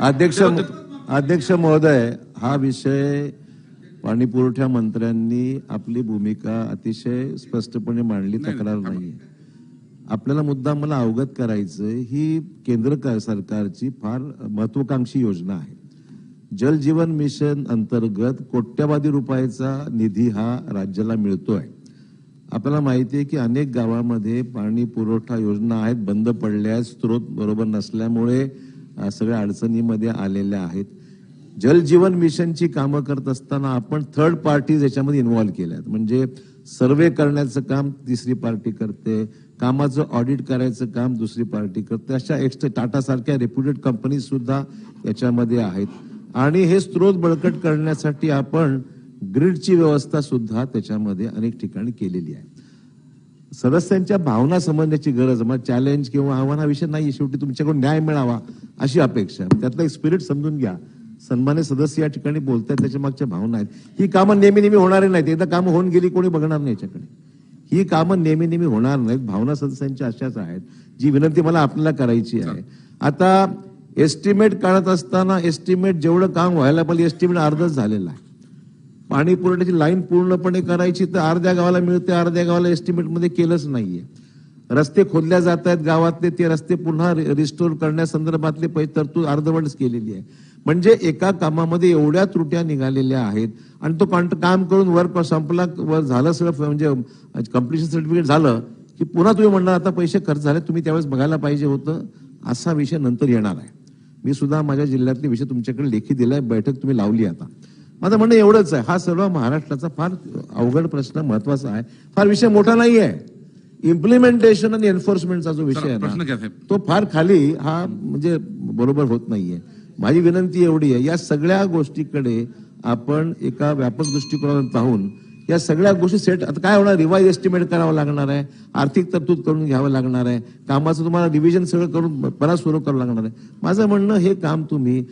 अध्यक्ष अध्यक्ष महोदय हा विषय पाणी पुरवठा मंत्र्यांनी आपली भूमिका अतिशय स्पष्टपणे मांडली तक्रार नाही आपल्याला मुद्दा मला अवगत करायचं ही केंद्र सरकारची फार महत्वाकांक्षी योजना आहे. जल जीवन मिशन अंतर्गत कोट्यवधी रुपयाचा निधी हा राज्याला मिळतोय. आपल्याला माहिती आहे की अनेक गावामध्ये पाणी पुरवठा योजना आहेत बंद पडल्या आहेत स्रोत बरोबर नसल्यामुळे सगळ्या अडचणीमध्ये आलेल्या आहेत. जल जीवन मिशनची कामं करत असताना आपण थर्ड पार्टीज याच्यामध्ये इन्व्हॉल्व्ह केल्या आहेत म्हणजे सर्वे करण्याचं काम तिसरी पार्टी करते कामाचं ऑडिट करायचं काम दुसरी पार्टी करते. अशा एक्स्ट्रा टाटासारख्या रेप्युटेड कंपनी सुद्धा याच्यामध्ये आहेत. आणि हे स्रोत बळकट करण्यासाठी आपण ग्रीडची व्यवस्था सुद्धा त्याच्यामध्ये अनेक ठिकाणी केलेली आहे. सदस्यांच्या भावना समजण्याची गरज मग चॅलेंज किंवा आव्हान हा विषय नाही शेवटी तुमच्याकडून न्याय मिळावा अशी अपेक्षा. त्यातलं एक स्पिरिट समजून घ्या. सन्मान्य सदस्य या ठिकाणी बोलतात त्याच्या मागच्या भावना आहेत. ही कामं नेहमी नेहमी होणारी नाहीत. एकदा कामं होऊन गेली कोणी बघणार नाही याच्याकडे. ही कामं नेहमी नेहमी होणार नाहीत. भावना सदस्यांच्या अशाच आहेत जी विनंती मला आपल्याला करायची आहे. आता एस्टिमेट काढत असताना एस्टिमेट जेवढं काम व्हायला पाहिजे एस्टिमेट अर्धच झालेलं आहे. पाणी पुरवठ्याची लाईन पूर्णपणे करायची तर अर्ध्या गावाला मिळते अर्ध्या गावाला एस्टिमेटमध्ये केलंच नाहीये. रस्ते खोदल्या जात आहेत गावातले ते रस्ते पुन्हा रिस्टोर करण्यासंदर्भातले पैसे तरतूद अर्धवटच केलेली आहे. म्हणजे एका कामामध्ये एवढ्या त्रुट्या निघालेल्या आहेत आणि तो कॉन्ट- काम करून वर्क संपला वर झालं सगळं म्हणजे कम्प्लिशन सर्टिफिकेट झालं की पुन्हा तुम्ही म्हणणार आता पैसे खर्च झाले तुम्ही त्यावेळेस बघायला पाहिजे होतं असा विषय नंतर येणार आहे. मी सुद्धा माझ्या जिल्ह्यातले विषय तुमच्याकडे लेखी दिलाय बैठक तुम्ही लावली आता. माझं म्हणणं एवढंच आहे. हा सर्व महाराष्ट्राचा फार अवघड प्रश्न महत्त्वाचा आहे. फार विषय मोठा नाही आहे इम्प्लिमेंटेशन आणि एन्फोर्समेंटचा जो विषय आहे. तो फार खाली हा म्हणजे बरोबर होत नाहीये. माझी विनंती एवढी आहे या सगळ्या गोष्टीकडे आपण एका व्यापक दृष्टिकोनातून पाहून या सगळ्या गोष्टी सेट. आता काय होणार? रिवाईज एस्टिमेट करावं लागणार आहे. आर्थिक तरतूद करून घ्यावं लागणार आहे. कामाचं तुम्हाला डिव्हिजन सगळं करून परत सुरू करावं लागणार आहे. माझं म्हणणं हे काम तुम्ही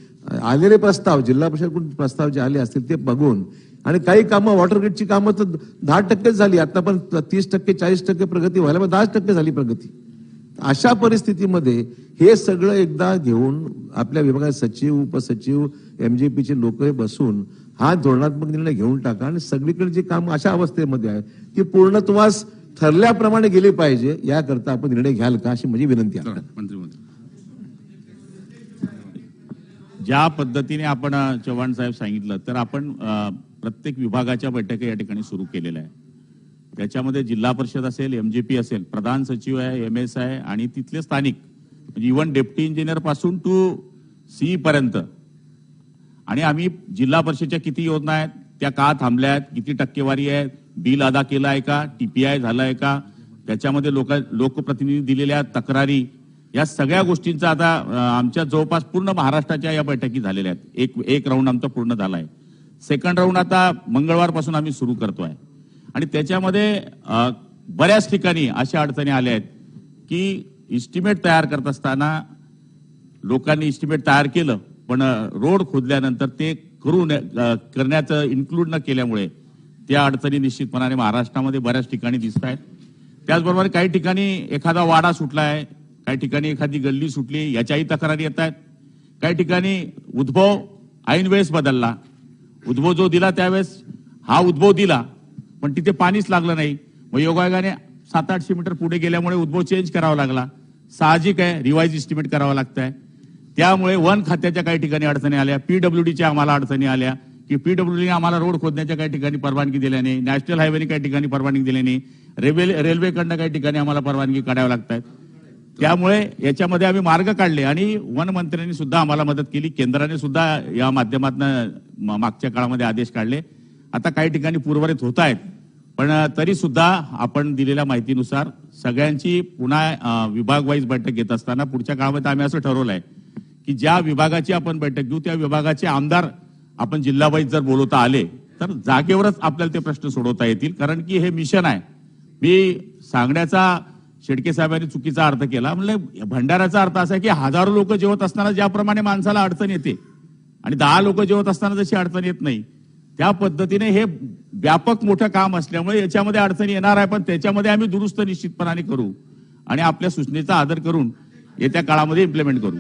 आलेले प्रस्ताव जिल्हा परिषदकडून प्रस्ताव जे आले असतील ते बघून आणि काही कामं वॉटर ग्रीडची कामं तर दहा टक्केच झाली. आता पण तीस टक्के चाळीस टक्के प्रगती व्हायला पण दहाच टक्के झाली प्रगती. अशा परिस्थितीमध्ये हे सगळं एकदा घेऊन आपल्या विभागात सचिव उपसचिव एमजेपीचे लोक बसून हा धोरणात्मक निर्णय घेऊन टाका आणि सगळीकडे जे काम अशा अवस्थेमध्ये आहे ती पूर्णत्वास ठरल्याप्रमाणे गेले पाहिजे याकरता आपण निर्णय घ्याल का अशी माझी विनंती आहे. ज्या पद्धतीने आपण चव्हाण साहेब सांगितलं तर आपण प्रत्येक विभागाच्या बैठका या ठिकाणी सुरू केलेल्या आहे त्याच्यामध्ये जिल्हा परिषद असेल एमजीपी असेल प्रधान सचिव आहे एम एस आहे आणि तिथले स्थानिक म्हणजे इव्हन डेप्टी इंजिनियरपासून टू सी पर्यंत आणि आम्ही जिल्हा परिषदच्या किती योजना आहेत त्या का थांबल्या आहेत किती टक्केवारी आहे बिल अदा केलं आहे का टीपीआय झालं आहे का त्याच्यामध्ये लोक लोकप्रतिनिधी दिलेल्या तक्रारी या सगळ्या गोष्टींचा आता आमच्या जवळपास पूर्ण महाराष्ट्राच्या या बैठकी झालेल्या आहेत. एक एक राऊंड आमचा पूर्ण झाला आहे. सेकंड राऊंड आता मंगळवारपासून आम्ही सुरू करतो आहे आणि त्याच्यामध्ये बऱ्याच ठिकाणी अशा अडचणी आल्या आहेत की इस्टिमेट तयार करत असताना लोकांनी इस्टिमेट तयार केलं पण रोड खोदल्यानंतर ते करू करण्याचं इन्क्लूड न केल्यामुळे त्या अडचणी निश्चितपणाने महाराष्ट्रामध्ये बऱ्याच ठिकाणी दिसत आहेत त्याचबरोबर काही ठिकाणी एखादा वाडा सुटला आहे काही ठिकाणी एखादी गल्ली सुटली याच्याही तक्रारी येत आहेत. काही ठिकाणी उद्भव ऐन वेळेस बदलला. उद्भव जो दिला त्यावेळेस हा उद्भव दिला पण तिथे पाणीच लागलं नाही. मग योगायोगाने सात आठशे मीटर पुढे गेल्यामुळे उद्भव चेंज करावा लागला. साहजिक आहे रिवाईज इस्टिमेट करावं आहे त्यामुळे वन खात्याच्या काही ठिकाणी अडचणी आल्या. पीडब्ल्यूडीच्या आम्हाला अडचणी आल्या की पीडब्ल्यूडी आम्हाला रोड खोदण्याच्या काही ठिकाणी परवानगी दिल्या नाही. नॅशनल हायवेने काही ठिकाणी परवानगी दिल्याने रेल्वे रेल्वेकडनं काही ठिकाणी आम्हाला परवानगी काढाव्या लागतात. त्यामुळे याच्यामध्ये आम्ही मार्ग काढले आणि वन मंत्र्यांनी सुद्धा आम्हाला मदत केली. केंद्राने सुद्धा या माध्यमातून मागच्या काळामध्ये आदेश काढले. आता काही ठिकाणी पूर्वरित होत आहेत पण तरी सुद्धा आपण दिलेल्या माहितीनुसार सगळ्यांची पुन्हा विभागवाईज बैठक घेत असताना पुढच्या काळामध्ये आम्ही असं ठरवलंय की ज्या विभागाची आपण बैठक घेऊ त्या विभागाचे आमदार आपण जिल्हावाईज जर बोलवता आले तर जागेवरच आपल्याला ते प्रश्न सोडवता येतील. कारण की हे मिशन आहे. मी सांगण्याचा शेडके साहेबांनी चुकीचा अर्थ केला. म्हणजे भंडाऱ्याचा अर्थ असा की हजारो लोक जेवत असताना ज्याप्रमाणे माणसाला अडचण येते आणि दहा लोक जेवत असताना जशी अडचण येत नाही त्या पद्धतीने हे व्यापक मोठं काम असल्यामुळे याच्यामध्ये अडचणी येणार आहे. पण त्याच्यामध्ये आम्ही दुरुस्त निश्चितपणाने करू आणि आपल्या सूचनेचा आदर करून येत्या काळामध्ये इम्प्लिमेंट करू.